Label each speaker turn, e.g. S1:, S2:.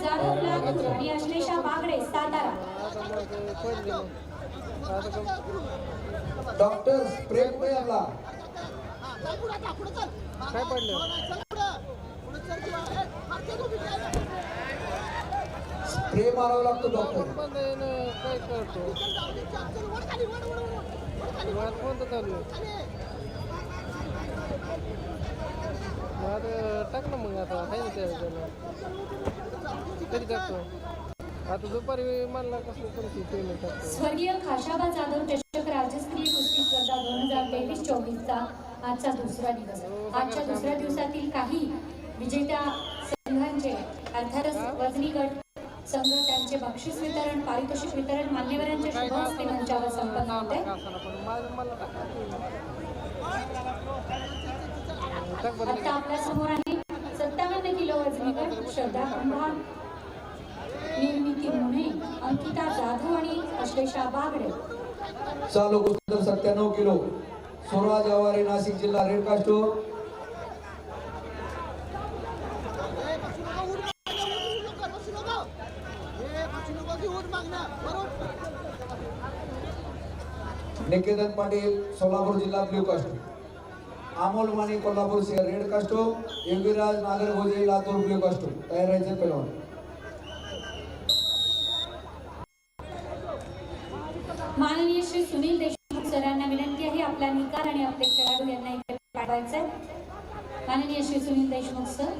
S1: जाधव लातूर आणि अश्लेषा बागडे सातारा.
S2: डॉक्टर आपला
S3: काय पडलं?
S2: स्प्रे मारावा लागतो डॉक्टर.
S3: बंद आहे ना काय करतो कोणतं चालू आहे मग आता टाक ना मग आता आहे ना कधी टाकतो? आता दुपारी मला कसलं परिस्थिती पेमेंट टाकतो.
S1: स्वर्गीय खाशाबा जाधव चषक राज्यस्तरीय कुस्ती स्पर्धा दोन हजार तेवीस चोवीसचा आजचा दुसरा दिवस. आजच्या दुसऱ्या दिवसातील काही विजेत्या संघांचे अर्थातच वजनी गट संघ त्यांचे बक्षीस वितरण पारितोषिक वितरण मान्यवरांच्या शुभ हस्ते मंचावर संपन्न होते आता आपल्यासमोर आहे सत्तावन्न किलो वजनी गट श्रद्धा कुंभार. निर्मिती मुने अंकिता जाधव आणि अश्लेषा बागडे.
S2: चालू कुस्ती सत्त्याण्णव किलो. सोरा आवारे नाशिक जिल्हा रेड कास्टो निकेतन पाटील सोलापूर जिल्हा ब्ल्यू कास्ट अमोल माने कोल्हापूर शहर रेड कास्टो योगीराज नागर भोजे लातूर ब्ल्यू कास्टो तयार राहायचे पहिलवान
S1: माननीय श्री सुनील देशमुख सरांना विनंती आहे आपला निकाल आणि आपले खेळाडू यांना इकडे आहे. माननीय श्री सुनील देशमुख सर.